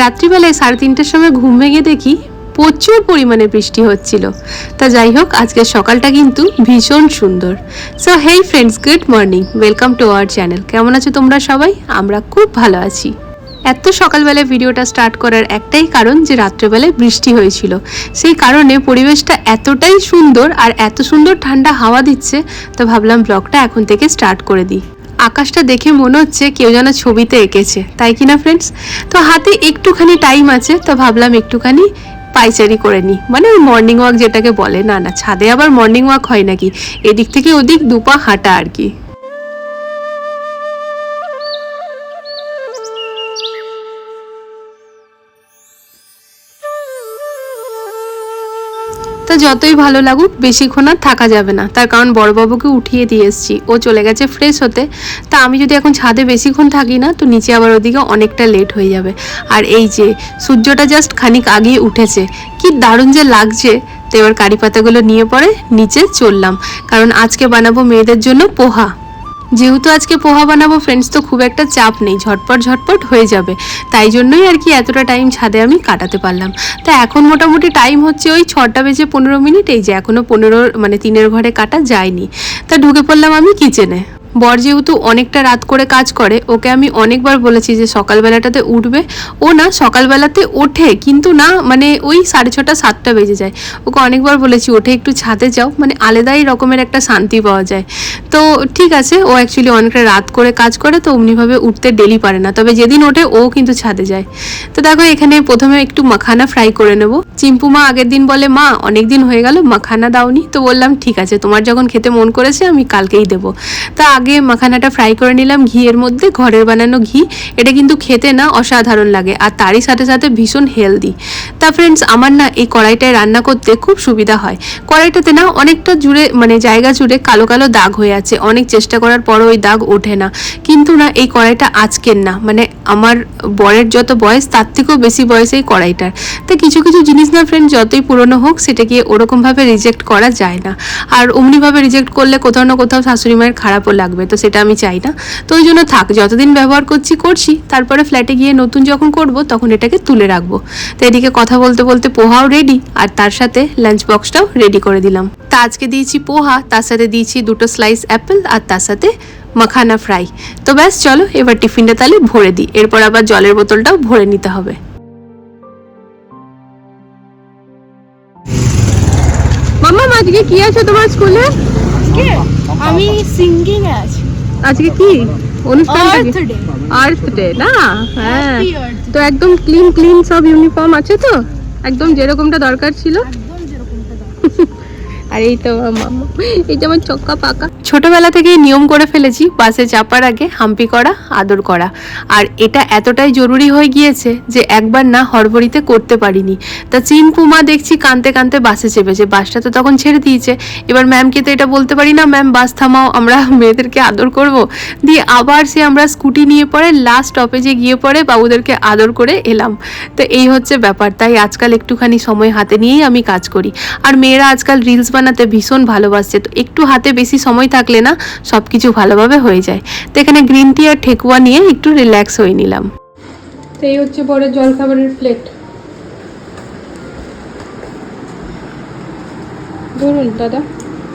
রাত্রিবেলায় সাড়ে তিনটের সময় ঘুম ভেঙে দেখি প্রচুর পরিমাণে বৃষ্টি হচ্ছিল। তা যাই হোক, আজকের সকালটা কিন্তু ভীষণ সুন্দর। So hey friends good morning welcome to our channel কেমন আছো তোমরা সবাই? আমরা খুব ভালো আছি। এত সকালবেলায় ভিডিওটা স্টার্ট করার একটাই কারণ যে রাত্রেবেলায় বৃষ্টি হয়েছিল। সেই কারণে পরিবেশটা এতটাই সুন্দর আর এত সুন্দর ঠান্ডা হাওয়া দিচ্ছে, তো ভাবলাম ব্লগটা এখন থেকে স্টার্ট করে দিই। আকাশটা দেখে মনে হচ্ছে কেউ যেন ছবিতে এঁকেছে, তাই কি না ফ্রেন্ডস তো হাতে একটুখানি টাইম আছে, তো ভাবলাম একটুখানি পাইচারি করে নিই। মানে ওই মর্নিং ওয়াক যেটাকে বলে, না না, ছাদে আবার মর্নিং ওয়াক হয় নাকি? এদিক থেকে ওদিক দুপা হাঁটা আর কি। তা যতই ভালো লাগুক বেশিক্ষণ আর থাকা যাবে না। তার কারণ বড়বাবুকে উঠিয়ে দিয়ে এসেছি। ও চলে গেছে ফ্রেশ হতে। তা আমি যদি এখন ছাদে বেশিক্ষণ থাকি না, তো নিচে আবার ওদিকে অনেকটা লেট হয়ে যাবে। আর এই যে, সূর্যটা জাস্ট খানিক আগেই উঠেছে। কি দারুণ যে লাগছে। তো এবার কারি পাতাগুলো নিয়ে পরে নিচে চললাম। কারণ আজকে বানাবো মেয়েদের জন্য পোহা। যেহেতু আজকে পোহা বানাবো ফ্রেন্ডস তো খুব একটা চাপ নেই। ঝটপট ঝটপট হয়ে যাবে। তাই জন্যই আর কি এতটা টাইম ছাদে আমি কাটাতে পারলাম। তা এখন মোটামুটি টাইম হচ্ছে ওই ছটা বেজে পনেরো মিনিট। এই যে এখনও পনেরো মানে তিনের ঘরে কাটা যায়নি। তা ঢুকে পড়লাম আমি কিচেনে বর যেহেতু অনেকটা রাত করে কাজ করে, ওকে আমি অনেকবার বলেছি যে সকালবেলাটাতে উঠবে। ও না, সকালবেলাতে ওঠে, কিন্তু না মানে ওই সাড়ে ছটা, সাতটা বেজে যায়। ওকে অনেকবার বলেছি, ওঠে, একটু ছাদে যাও। মানে আলাদাই রকমের একটা শান্তি পাওয়া যায়। তো ঠিক আছে, ও অ্যাকচুয়ালি অনেকটা রাত করে কাজ করে, তো অমনিভাবে উঠতে ডেলি পারে না। তবে যেদিন ওঠে, ও কিন্তু ছাদে যায়। তো দেখো, এখানে প্রথমে একটু মাখানা ফ্রাই করে নেব। চিম্পু মা আগের দিন বলে, মা অনেক দিন হয়ে গেল, মাখানা দাওনি। তো বললাম, ঠিক আছে, তোমার যখন খেতে মন করেছে, আমি কালকেই দেবো। তা আগে মাখানাটা ফ্রাই করে নিলাম, ঘিয়ের মধ্যে ঘরের বানানো ঘি। এটা কিন্তু খেতে না অসাধারণ লাগে আর তারই সাথে সাথে ভীষণ হেলদি তা ফ্রেন্ডস আমার না এই কড়াইটায় রান্না করতে খুব সুবিধা হয়। কড়াইটাতে না অনেকটা জুড়ে মানে জায়গা জুড়ে কালো কালো দাগ হয়ে আছে। অনেক চেষ্টা করার পরও ওই দাগ ওঠে না। কিন্তু না এই কড়াইটা আজকের না মানে আমার বরের যত বয়স, তার থেকেও বেশি বয়স এই কড়াইটার। তা কিছু কিছু জিনিস না ফ্রেন্ড যতই পুরনো হোক সেটাকে ওরকমভাবে রিজেক্ট করা যায় না। আর অমনিভাবে রিজেক্ট করলে কোথাও না কোথাও শাশুড়ি মায়ের খারাপও লাগবে তো সেটা আমি চাই না। তো ওই জন্য থাক, যতদিন ব্যবহার করছি করছি। তারপরে ফ্ল্যাটে গিয়ে নতুন যখন করব, তখন এটাকে তুলে রাখব। তো এদিকে কথা বলতে বলতে পোহাও রেডি আর তার সাথে লাঞ্চ বক্সটাও রেডি করে দিলাম। তা আজকে দিয়েছি পোহা, তার সাথে দিয়েছি দুটো স্লাইস অ্যাপেল আর তার সাথে মাখানা ফ্রাই তো ব্যাস, চলো, এবার টিফিনটা তাহলে ভরে দিই। এরপর আবার জলের বোতলটাও ভরে নিতে হবে। মাম্মা আজকে কি আছে তোমার স্কুলে? আজকে? আমি সিঙ্গিং এ আছি। আজকে কি? অনুষ্ঠান আর্থ ডে না? হ্যাঁ। তো একদম ক্লিন ক্লিন সব ইউনিফর্ম আছে তো? একদম যেরকমটা দরকার ছিল। আর এই তো আমার মামা। এই যেমন চক্কা পাকা। ছোটবেলা থেকেই নিয়ম করে ফেলেছি বাসে চাপার আগে হাম্পি করা, আদর করা। আর এটা এতটাই জরুরি হয়ে গিয়েছে যে একবার না হড়বড়িতে করতে পারিনি। তা চিন পুমা দেখছি কানতে কানতে বাসে চেপেছে। বাসটা তো তখন ছেড়ে দিয়েছে। এবার ম্যামকে তো এটা বলতে পারি না ম্যাম বাস থামাও, আমরা মেয়েদেরকে আদর করব। দিয়ে আবার সে আমরা স্কুটি নিয়ে পরে লাস্ট স্টপেজে গিয়ে পরে বাবুদেরকে আদর করে এলাম। তো এই হচ্ছে ব্যাপার। তাই আজকাল একটুখানি সময় হাতে নিয়েই আমি কাজ করি। আর মেয়েরা আজকাল রিলস বানাতে ভীষণ ভালোবাসছে তো একটু হাতে বেশি সময় থাকলে না সব কিছু ভালোভাবে হয়ে যায় তো এখানে গ্রিন টি আর ঠেকুয়া নিয়ে একটু রিল্যাক্স হয়ে নিলাম তো এই হচ্ছে বড় জলখাবারের প্লেট ধরুন দাদা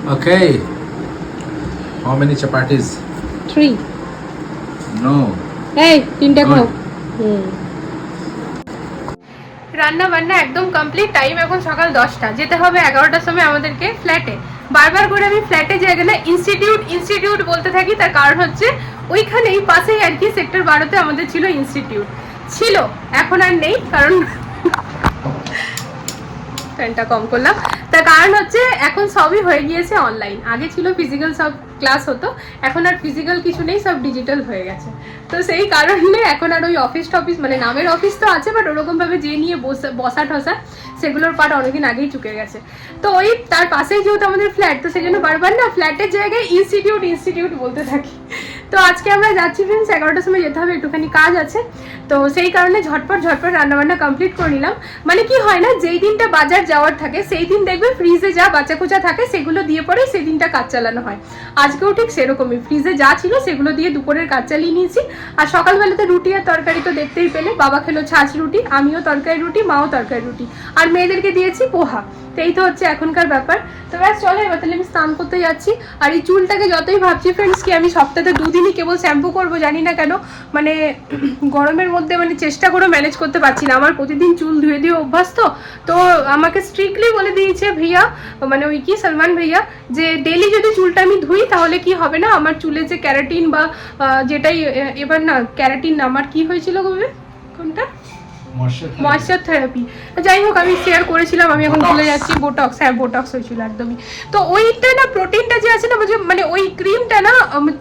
Okay. How many chapatis? Three No. এই তিনটা খাও। হুম রান্না বান্না একদম কমপ্লিট টাইম এখন সকাল দশটা। যেতে হবে এগারোটার সময় আমাদেরকে ফ্ল্যাটে বারবার করে আমি ফ্ল্যাটে যাই না ইনস্টিটিউট ইনস্টিটিউট বলতে থাকি, তার কারণ হচ্ছে ওইখানেই পাশেই আর কি সেক্টর বারোতে আমাদের ছিল ইনস্টিটিউট ছিল, এখন আর নেই, কারণ ফ্যানটা কম করলাম। তার কারণ হচ্ছে এখন সবই হয়ে গিয়েছে অনলাইন আগে ছিল ফিজিক্যাল সব ক্লাস হতো, এখন আর ফিজিক্যাল কিছু নেই, সব ডিজিটাল হয়ে গেছে। তো সেই কারণে এখন আর ওই অফিস টফিস মানে নামের অফিস তো আছে বাট ওরকম ভাবে যে নিয়ে বসে, বসা ঠসা, সেগুলোর পাট অনেকদিন আগেই চুকে গেছে। তো ওই তার পাশেই যেহেতু আমাদের ফ্ল্যাট তো সেই জন্য বারবার না ফ্ল্যাটের জায়গায় ইনস্টিটিউট ইনস্টিটিউট বলতে থাকি। তো আজকে আমরা যাচ্ছি ফ্রেন্ডস এগারোটার সময় যেতে হবে, একটুখানি কাজ আছে। তো সেই কারণে ঝটপট ঝটপট রান্নাবান্না কমপ্লিট করে নিলাম। মানে কি হয় না, যেই দিনটা বাজার যাওয়ার থাকে, সেই দিন দেখবে ফ্রিজে যা বাচ্চা কুচা থাকে, সেগুলো দিয়ে পরে সেই দিনটা কাজ চালানো হয়। আজকেও ঠিক সেরকমই ফ্রিজে যা ছিল সেগুলো দিয়ে দুপুরের কাজ চালিয়ে নিয়েছি। আর সকালবেলাতে রুটি আর তরকারি তো দেখতেই পেলে। বাবা খেলো ছাঁচ রুটি, আমিও তরকারি রুটি, মাও তরকারি রুটি। আর মেয়েদেরকে দিয়েছি পোহা। এই তো হচ্ছে এখনকার ব্যাপার। তো ব্যাস, চলো, এবার তাহলে আমি স্নান করতে যাচ্ছি। আর এই চুলটাকে যতই ভাবছি ফ্রেন্ডস কি আমি সপ্তাহে দুদিনই কেবল শ্যাম্পু করব, জানি না কেন মানে গরমের মধ্যে মানে চেষ্টা করে ম্যানেজ করতে পারছি না। আমার প্রতিদিন চুল ধুয়ে দিয়ে অভ্যাস তো। তো আমাকে স্ট্রিক্টলি বলে দিয়েছে ভাইয়া মানে ওই কি, সলমান ভাইয়া, যে ডেলি যদি চুলটা আমি ধুই, তাহলে কি হবে না? আমার চুলে যে ক্যারাটিন বা যেটাই এবার না, ক্যারাটিন আমার কি হয়েছিল গো কোনটা? ময়েশ্চার থেরাপি যাই হোক আমি শেয়ার করেছিলাম আমি এখন ভুলে যাচ্ছি বোটক্স হ্যাঁ বোটক্স হয়েছিল একদমই। তো ওইটা না প্রোটিনটা যে আছে না মানে ওই ক্রিমটা না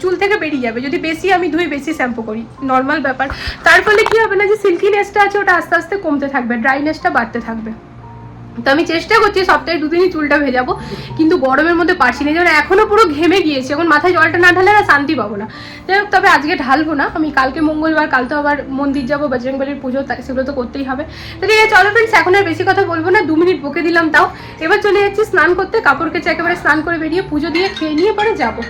চুল থেকে বেরিয়ে যাবে। যদি বেশি আমি ধুই বেশি শ্যাম্পু করি। নর্মাল ব্যাপার। তার ফলে কি হবে না যে সিল্কিনেসটা আছে ওটা আস্তে আস্তে কমতে থাকবে ড্রাইনেসটা বাড়তে থাকবে। তো আমি চেষ্টা করছি সপ্তাহে দুদিনই চুলটা ভেজাবো, কিন্তু গরমের মধ্যে পারছি না। যেমন এখনও পুরো ঘেমে গিয়েছে। এখন মাথায় জলটা না ঢালে না শান্তি পাবো না। যাই হোক, তবে আজকে ঢালবো না। আমি কালকে মঙ্গলবার, কাল তো আবার মন্দির যাব বজরংবলির পুজো সেগুলো তো করতেই হবে। তো ঠিক আছে, চলো ফ্রেন্ডস এখন আর বেশি কথা বলব না। দু মিনিট বকে দিলাম তাও। এবার চলে যাচ্ছি স্নান করতে। কাপড় কেচে একেবারে স্নান করে বেরিয়ে পুজো দিয়ে খেয়ে নিয়ে পরে যাব।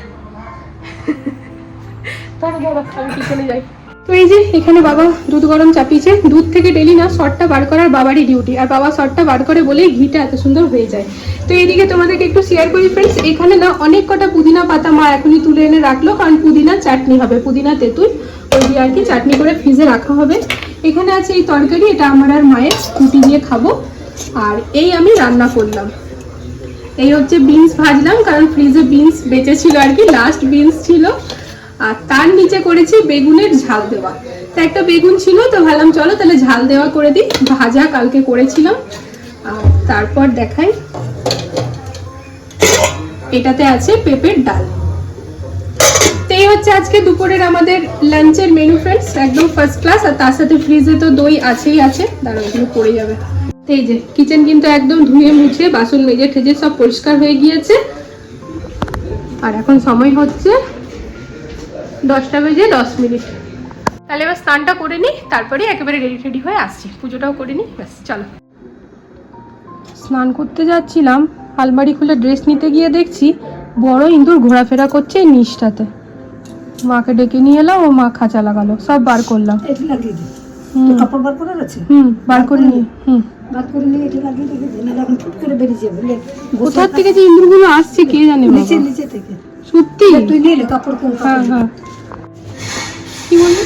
ধরো ধরো আমি কিচেনে যাই। তো এই যে, এখানে বাবা দুধ গরম চাপিয়েছে। দুধ থেকে ডেলি না শর্টটা বার করার বাবারই ডিউটি আর বাবা শর্টটা বার করে বলেই ঘিটা এত সুন্দর হয়ে যায়। তো এইদিকে তোমাদেরকে একটু শেয়ার করি ফ্রেন্ডস এখানে না অনেক কটা পুদিনা পাতা মা এখনই তুলে এনে রাখল, কারণ পুদিনা চাটনি হবে, পুদিনা তেঁতুল, ওই দিয়ে আর কি চাটনি করে ফ্রিজে রাখা হবে। এখানে আছে এই তরকারি, এটা আমার আর মায়ের কুটি দিয়ে খাব। আর এই আমি রান্না করলাম। এই হচ্ছে বিনস ভাজলাম, কারণ ফ্রিজে বিনস বেঁচে ছিল আর কি লাস্ট বিনস ছিল। আর তার নিচে করেছি বেগুনের ঝাল দেওয়া। তা একটা বেগুন ছিল, তো ভাবলাম চলো তাহলে ঝাল দেওয়া করে দিই। ভাজা কালকে করেছিলাম। আর তারপর দেখাই। এটাতে আছে পেঁপের ডাল। এই হচ্ছে আজকে দুপুরের আমাদের লাঞ্চের মেনু ফ্রেন্ডস একদম ফার্স্ট ক্লাস আর তার সাথে ফ্রিজে তো দই আছেই আছে। দাঁড়াও, এগুলো পড়ে যাবে। এই যে কিচেন কিন্তু একদম ধুয়ে মুছে, বাসন মেজে ঠেজে সব পরিষ্কার হয়ে গিয়েছে। আর এখন সময় হচ্ছে দশটা বেজে দশ মিনিট। তাহলে এবার স্নানটা করে নিই তারপরে একেবারে রেডি টেডি হয়ে আসছি। পুজোটাও করে নিই ব্যাস চলো। স্নান করতে যাচ্ছিলাম আলমারি খুলে ড্রেস নিতে গিয়ে দেখছি বড় ইঁদুর ঘোরাফেরা করছে এই নিচটাতে। মাকে ডেকে নিয়ে এলাম ও মা খাঁচা লাগালো সব বার করলাম। কাপড় বার করে হুম। বার করে নিয়ে কোথার থেকে যে ইঁদুরগুলো আসছে কে জানে নিচে নিচে থেকে। সত্যি? তুই নিয়ে কাপড় হ্যাঁ হ্যাঁ। কি বললি?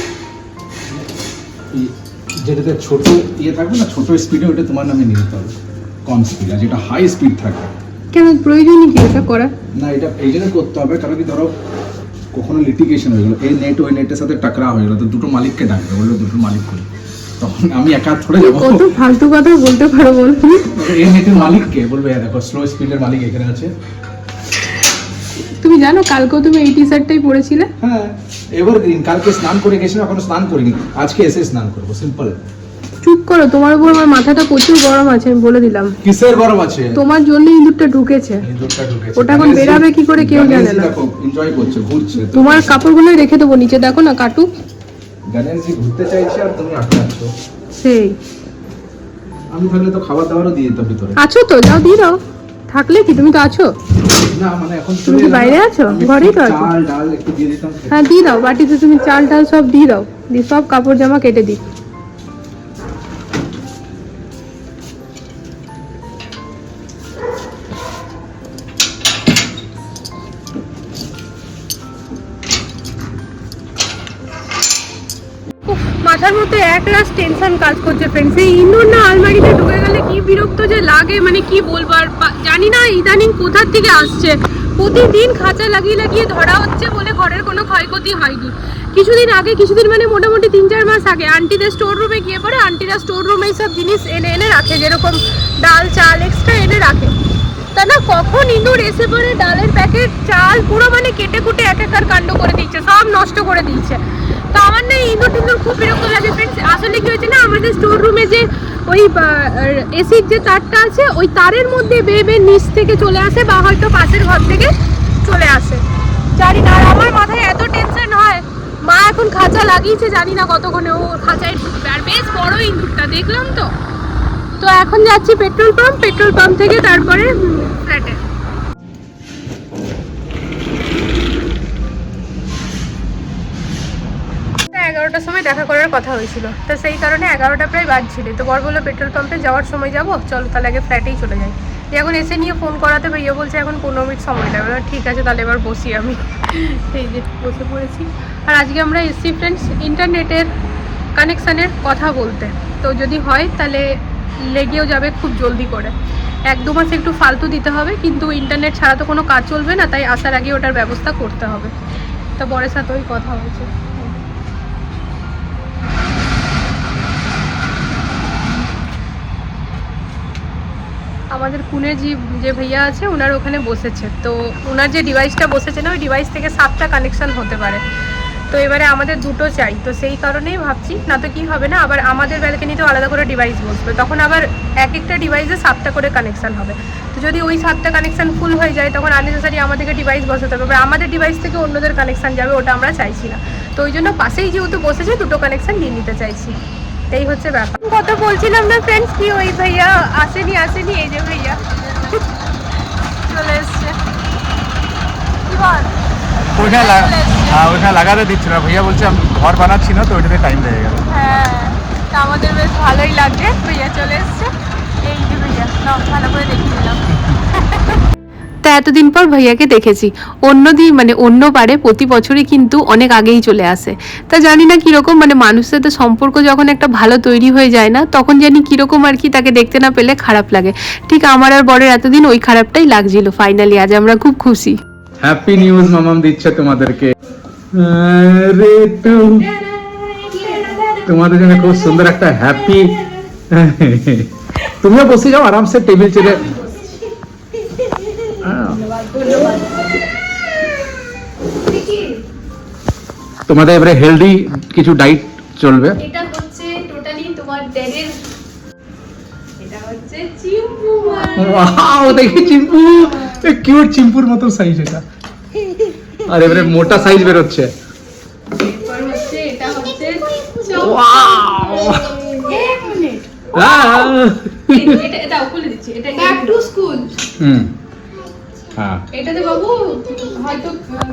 যেটাতে ছোট ইয়ে থাকবে না ছোট স্পিডে ওটা তোমার নামে নিয়ে যেতে হবে কম স্পিড আর যেটা হাই স্পিড থাকবে কেন? প্রয়োজনই কি এটা করা? না এটা এই জন্য করতে হবে কারণ কি ধরো কখনো লিটিগেশন হয়ে গেলো এই নেট ওই নেটের সাথে টাকরা হয়ে গেলো তো দুটো মালিককে ডাকবে বলল দুটো মালিক করে। তখন আমি একা থরে যাব। কত ফালতু কথা বলতে পারো বল? এই নেটের মালিককে বলবে "হ্যাঁ, দেখো স্লো স্পিডের মালিক এখানে আছে তুমি জানো কালকেও তুমি এই টি শার্টটাই পরেছিলে? হ্যাঁ এবার গ্রিন কালকে স্নান করে গেছিলাম এখনও স্নান করিনি। আজকে এসে স্নান করব সিম্পল চুপ করো তোমার উপর আমার মাথাটা প্রচুর গরম আছে আমি বলে দিলাম। কিসের গরম আছে? তোমার জন্য ইঁদুরটা ঢুকেছে। ইঁদুরটা ঢুকেছে। ওটা এখন গণেশজি- বেরাবে কি করে কেউ জানে না। দেখো এনজয় করছে ঘুরছে। তোমার কাপড়গুলোই রেখে দেবো নিচে দেখো না কাটুক। গণেশজি ঘুরতে চাইছে আর তুমি আটকাচ্ছ সেই। আমি থাকলে তো খাবার দাবারও দিয়ে দিতাম ভিতরে। আছো তো যাও দিয়ে দাও। থাকলে কি তুমি তো আছো না মানে এখন তুমি কি বাইরে আছো? ঘরেই তো আছো? ডাল। হ্যাঁ দিয়ে দাও বাটিতে তুমি চাল টাল সব দিয়ে দাও দিয়ে সব কাপড় জামা কেটে দিই রাস কাজ করছে ফ্রেন্ডস এই ইন্দুর না আলমারিতে ঢুকে গেলে কি বিরক্ত যে লাগে মানে কি বলব আর জানি না ইদানিং কোথার থেকে আসছে। প্রতিদিন খাঁচা লাগিয়ে লাগিয়ে ধরা হচ্ছে বলে ঘরের কোনো ক্ষয়ক্ষতি হয়নি। কিছুদিন আগে, কিছুদিন মানে মোটামুটি তিন চার মাস আগে আন্টিদের স্টোর রুমে গিয়ে পরে আন্টিরা স্টোর রুমে সব জিনিস এনে এনে রাখে, যেরকম ডাল, চাল এক্সট্রা এনে রাখে। তা না, কখন ইঁদুর এসে পরে ডালের প্যাকেট চাল, পুরো মানে কেটে কুটে এক একার কাণ্ড করে দিচ্ছে, সব নষ্ট করে দিচ্ছে। তো আমার না এই ইঁদুর টিন্দুর খুব বিরক্ত লাগে ফ্রেন্ডস আসলে কি হয়েছে না, আমাদের স্টোর রুমে যে ওই এসির যে তারটা আছে, ওই তারের মধ্যে বেয়ে বেয়ে নিচ থেকে চলে আসে বা হয়তো পাশের ঘর থেকে চলে আসে। জানি না আমার মাথায় এত টেনশন হয়। মা এখন খাঁচা লাগিয়েছে, জানি না কতক্ষণে ও খাঁচায় ঢুকবে। আর বেশ বড় ইঁদুরটা দেখলাম তো। তো এখন যাচ্ছি পেট্রোল পাম্প পেট্রোল পাম্প থেকে তারপরে ফ্ল্যাটে এগারোটার সময় দেখা করার কথা হয়েছিল। তো সেই কারণে এগারোটা প্রায় বাজছিল। তো বর বলল পেট্রোল পাম্পে যাওয়ার সময় যাব? চলো, তাহলে আগে ফ্ল্যাটেই চলে যাই। এখন এসে নিয়ে ফোন করাতে ভাইয়া বলছে এখন পনেরো মিনিট সময় লাগবে। ঠিক আছে, তাহলে এবার বসি আমি। এই যে বসে পড়েছি। আর আজকে আমরা এসছি ফ্রেন্ডস ইন্টারনেটের কানেকশানের কথা বলতে। তো যদি হয়, তাহলে লেগেও যাবে খুব জলদি করে। এক দু মাস একটু ফালতু দিতে হবে, কিন্তু ইন্টারনেট ছাড়া তো কোনো কাজ চলবে না, তাই আসার আগে ওটার ব্যবস্থা করতে হবে। তো বরের সাথে ওই কথা হয়েছে। আমাদের কুনের যে যে ভাইয়া আছে ওনার ওখানে বসেছে। তো ওনার যে ডিভাইসটা বসেছে না, ওই ডিভাইস থেকে সাতটা কানেকশন হতে পারে। তো এবারে আমাদের দুটো চাই। তো সেই কারণেই ভাবছি, না তো কি হবে না, আবার আমাদের ব্যালকানিতেও আলাদা করে ডিভাইস বসবে। তখন আবার এক একটা ডিভাইসে সাতটা করে কানেকশান হবে। তো যদি ওই সাতটা কানেকশান ফুল হয়ে যায়, তখন আননেসেসারি আমাদেরকে ডিভাইস বসাতে হবে। আমাদের ডিভাইস থেকে অন্যদের কানেকশান যাবে, ওটা আমরা চাইছি না। তো ওই জন্য পাশেই যেহেতু বসেছে, দুটো কানেকশান নিয়ে নিতে চাইছি। এই হচ্ছে ব্যাপার। কত বলছিলাম না ফ্রেন্ডস কি ওই ভাইয়া? আসেনি আসেনি এই যে ভাইয়া। চলে এসছে। কি বল? ওইখানে লাগা- হ্যাঁ ওইখানে লাগাতে দিচ্ছিল না। ভাইয়া বলছে আমি ঘর বানাচ্ছি না তো ওইটাতে টাইম লেগে গেল। হ্যাঁ তা আমাদের বেশ ভালোই লাগছে। ভাইয়া চলে এসছে। এই যে ভাইয়া ভালো করে দিলাম। তা এতদিন পর ভাইয়াকে দেখেছি। অন্য দিন মানে অন্য বারে প্রতি বছরই কিন্তু অনেক আগেই চলে আসে। তা জানি না কীরকম মানে মানুষের সাথে সম্পর্ক যখন একটা ভালো তৈরি হয়ে যায় না, তখন জানি কীরকম আর কি তাকে দেখতে না পেলে খারাপ লাগে। ঠিক আমার আর বরের এতদিন ওই খারাপটাই লাগছিল ফাইনালি আজ আমরা খুব খুশি। হ্যাপি নিউজ মামাম দিচ্ছে তোমাদেরকে। তোমাদের জন্য খুব সুন্দর একটা হ্যাপি তুমিও বসে যাও, আরামসে টেবিল আহ। তোমাদের এবারে হেলদি কিছু ডাইট চলবে? এটা হচ্ছে টোটালি তোমার ড্যাডের এটা হচ্ছে চিম্পু ওয়াও দেখি চিম্পু। কিউট চিম্পুর মতো সাইজ এটা। আর এবারে মোটা সাইজ বেরোচ্ছে। এরপর হচ্ছে এটা হচ্ছে আহ! এটা এটা খুলে দিচ্ছি। এটা ব্যাক টু স্কুল হুম। এটাতে বাবু হয়তো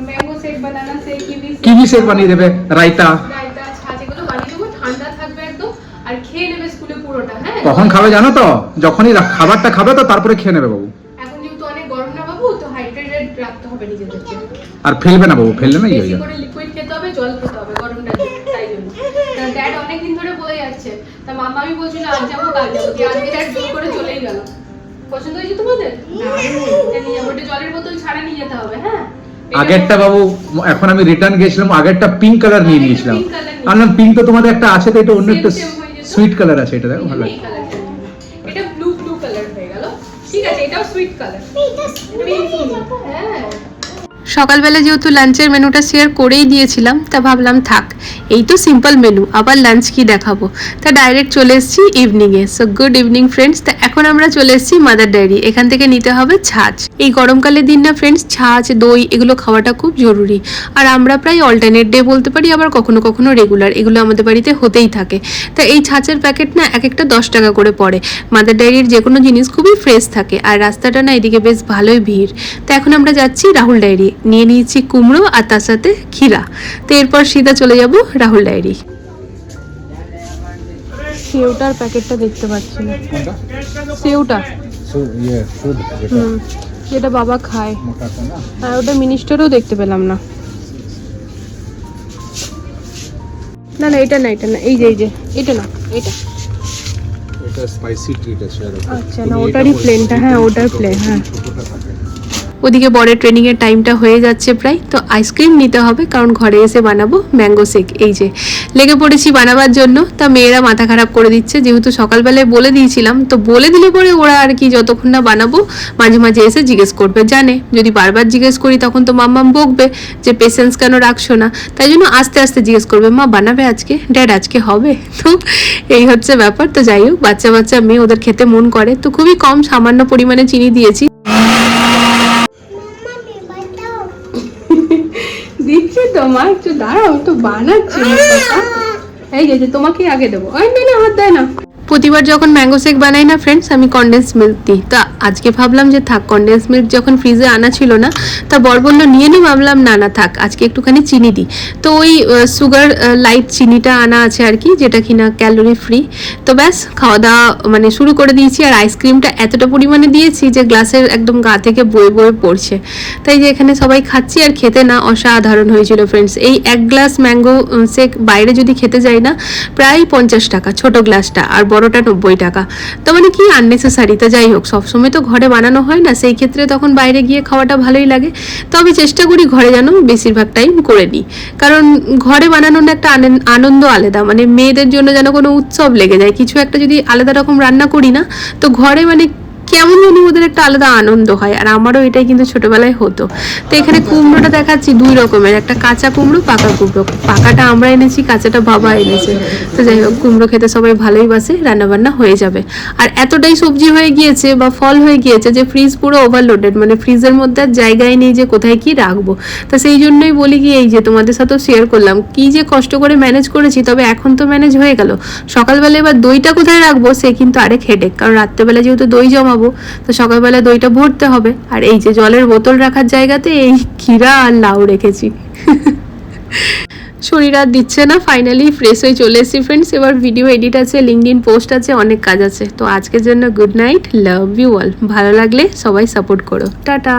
mango shake banana shake kiwi shake বানিয়ে দেবে রায়তা। রায়তা ছাঁচ এগুলো বানিয়ে দেবো ঠান্ডা থাকবে একদম আর খেয়ে নেবে স্কুলে পুরোটা হ্যাঁ? কখন খাবে জানো তো? যখনই খাবারটা খাবে তো তারপরে খেয়ে নেবে বাবু। এখন যেহেতু অনেক গরম না বাবু তো হাইড্রেটেড রাখতে হবে নিজেদেরকে। আর ফেলবে না বাবু ফেললে না ইয়ে হয়ে যাবে। করে লিকুইড খেতে হবে জল খেতে হবে গরমটা তাই জন্য। ড্যাড অনেকদিন ধরে বলে যাচ্ছে। তা মামা আমি বলছিল আজ যাব কাল যাব। আজকে ড্যাড করে চলেই গেল পছন্দ হয়েছে তোমাদের? নিয়ে যাব জলের বোতল ছাড়া নিয়ে যেতে হবে হ্যাঁ? আগেরটা বাবু এখন আমি রিটার্ন গেছিলাম আগেরটা পিঙ্ক কালার নিয়ে নিয়েছিলাম। আমি পিঙ্ক তো তোমাদের একটা আছে তো এটা অন্য একটা হয়ে। সুইট কালার আছে এটা দেখো ভালো এই এটা ব্লু ব্লু কালার হয়ে গেল। ঠিক আছে এটাও সুইট কালার হ্যাঁ। সকালবেলা যেহেতু লাঞ্চের মেনুটা শেয়ার করেই দিয়েছিলাম তা ভাবলাম থাক, এই তো সিম্পল মেনু আবার লাঞ্চ কি দেখাবো? তা ডাইরেক্ট চলে এসেছি ইভিনিংয়ে সো গুড ইভিনিং ফ্রেন্ডস তা এখন আমরা চলে এসেছি মাদার ডায়েরি এখান থেকে নিতে হবে ছাঁচ। এই গরমকালের দিন না ফ্রেন্ডস ছাঁচ, দই, এগুলো খাওয়াটা খুব জরুরি। আর আমরা প্রায় অল্টারনেট ডে বলতে পারি, আবার কখনো কখনো রেগুলার এগুলো আমাদের বাড়িতে হতেই থাকে। তা এই ছাঁচের প্যাকেট না, এক একটা দশ টাকা করে পড়ে। মাদার ডায়েরির যে কোনো জিনিস খুবই ফ্রেশ থাকে, আর রাস্তাটা না, এদিকে বেশ ভালোই ভিড়। তা এখন আমরা যাচ্ছি রাহুল ডায়েরি নিয়ে নিয়েছি কুমড়ো আর তার সাথে ক্ষীরা। তো এরপর সিধা চলে যাব রাহুল ডায়েরি। সেওটার প্যাকেটটা দেখতে পাচ্ছি। না সেওটা ইয়ে, হুম যেটা বাবা খায়। আর ওটা মিনিস্টারও দেখতে পেলাম না। না না এটা না এটা না এই যে এই যে এটা না এটা। এটা স্পাইসি ট্রিট আছে আচ্ছা না ওটারই প্লেনটা হ্যাঁ ওটার প্লেন হ্যাঁ। ওদিকে বরের ট্রেনিংয়ের টাইমটা হয়ে যাচ্ছে প্রায়। তো আইসক্রিম নিতে হবে, কারণ ঘরে এসে বানাবো ম্যাঙ্গো শেক এই যে, লেগে পড়েছি বানাবার জন্য। তা মেয়েরা মাথা খারাপ করে দিচ্ছে। যেহেতু সকালবেলায় বলে দিয়েছিলাম, তো বলে দিলে পরে ওরা আর কি যতক্ষণ না বানাবো, মাঝে মাঝে এসে জিজ্ঞেস করবে, জানে। যদি বারবার জিজ্ঞেস করি, তখন তো মাম্মাম বকবে যে পেশেন্স কেন রাখছো না? তাই জন্য আস্তে আস্তে জিজ্ঞেস করবে, মা, বানাবে আজকে? ড্যাড আজকে হবে? তো এই হচ্ছে ব্যাপার। তো যাই হোক বাচ্চা বাচ্চা মেয়ে ওদের খেতে মন করে। তো খুবই কম সামান্য পরিমাণে চিনি দিয়েছি। দিচ্ছে তো মা একটু দাঁড়াও একটু তো বানাচ্ছি। এই যে তোমাকে আগে দেবো। ওই না হাত দেয় না। প্রতিবার যখন ম্যাঙ্গো শেক বানাই না ফ্রেন্ডস আমি কনডেন্স মিল্ক দিই। তা আজকে ভাবলাম যে থাক কনডেন্স মিল্ক যখন ফ্রিজে আনা ছিল না, তা বর বলল নিয়ে নি ভাবলাম, না না, থাক, আজকে একটুখানি চিনি দিই। তো ওই সুগার লাইট চিনিটা আনা আছে আর কি, যেটা কিনা ক্যালোরি ফ্রি তো ব্যাস খাওয়া দাওয়া মানে শুরু করে দিয়েছি আর আইসক্রিমটা এতটা পরিমাণে দিয়েছি যে গ্লাসের একদম গা থেকে বয়ে বয়ে পড়ছে। তাই যে এখানে সবাই খাচ্ছি আর খেতে না অসাধারণ হয়েছিল ফ্রেন্ডস এই এক গ্লাস ম্যাঙ্গো শেক বাইরে যদি খেতে যাই না, প্রায় পঞ্চাশ টাকা, ছোট গ্লাসটা আর বড়টা নব্বই টাকা। তো মানে কি আননেসেসারি তো যাই হোক, সবসময় তো ঘরে বানানো হয় না, সেই ক্ষেত্রে তখন বাইরে গিয়ে খাওয়াটা ভালোই লাগে। তো আমি চেষ্টা করি ঘরে যেন বেশিরভাগ টাইম করে নিই। কারণ ঘরে বানানোর একটা আনন্দ আলাদা। মানে মেয়েদের জন্য যেন কোনো উৎসব লেগে যায়। কিছু একটা যদি আলাদা রকম রান্না করি না, তো ঘরে মানে কেমন জানি ওদের একটা আলাদা আনন্দ হয়, আর আমারও এটাই কিন্তু ছোটবেলায় হতো। তো এখানে কুমড়োটা দেখাচ্ছি দুই রকমের, একটা কাঁচা কুমড়ো, পাকা কুমড়ো। পাকাটা আমরা এনেছি, কাঁচাটা বাবা এনেছে। তো যাই হোক, কুমড়ো খেতে সবাই ভালোই বাসে, রান্নাবান্না হয়ে যাবে। আর এতটাই সবজি হয়ে গিয়েছে বা ফল হয়ে গিয়েছে যে ফ্রিজ পুরো ওভারলোডেড মানে ফ্রিজের মধ্যে আর জায়গায় নেই যে কোথায় কি রাখব। তা সেই জন্যই বলি কি, এই যে তোমাদের সাথেও শেয়ার করলাম, কি যে কষ্ট করে ম্যানেজ করেছি, তবে এখন তো ম্যানেজ হয়ে গেল। সকালবেলা এবার দইটা কোথায় রাখব, সে কিন্তু আরেক হেডেক কারণ রাত্রেবেলা যেহেতু দই জমাবো তো সকালবেলা দইটা ভরতে হবে। আর এই যে জলের বোতল রাখার জায়গাতে এই ক্ষীরা আর লাউ রেখেছি। শরীর আর দিচ্ছে না ফাইনালি ফ্রেশ হয়ে চলে এসেছি ফ্রেন্ডস এবার ভিডিও এডিট আছে লিঙ্কড পোস্ট আছে, অনেক কাজ আছে। তো আজকের জন্য good night love you all ভালো লাগলে সবাই সাপোর্ট করো। টাটা।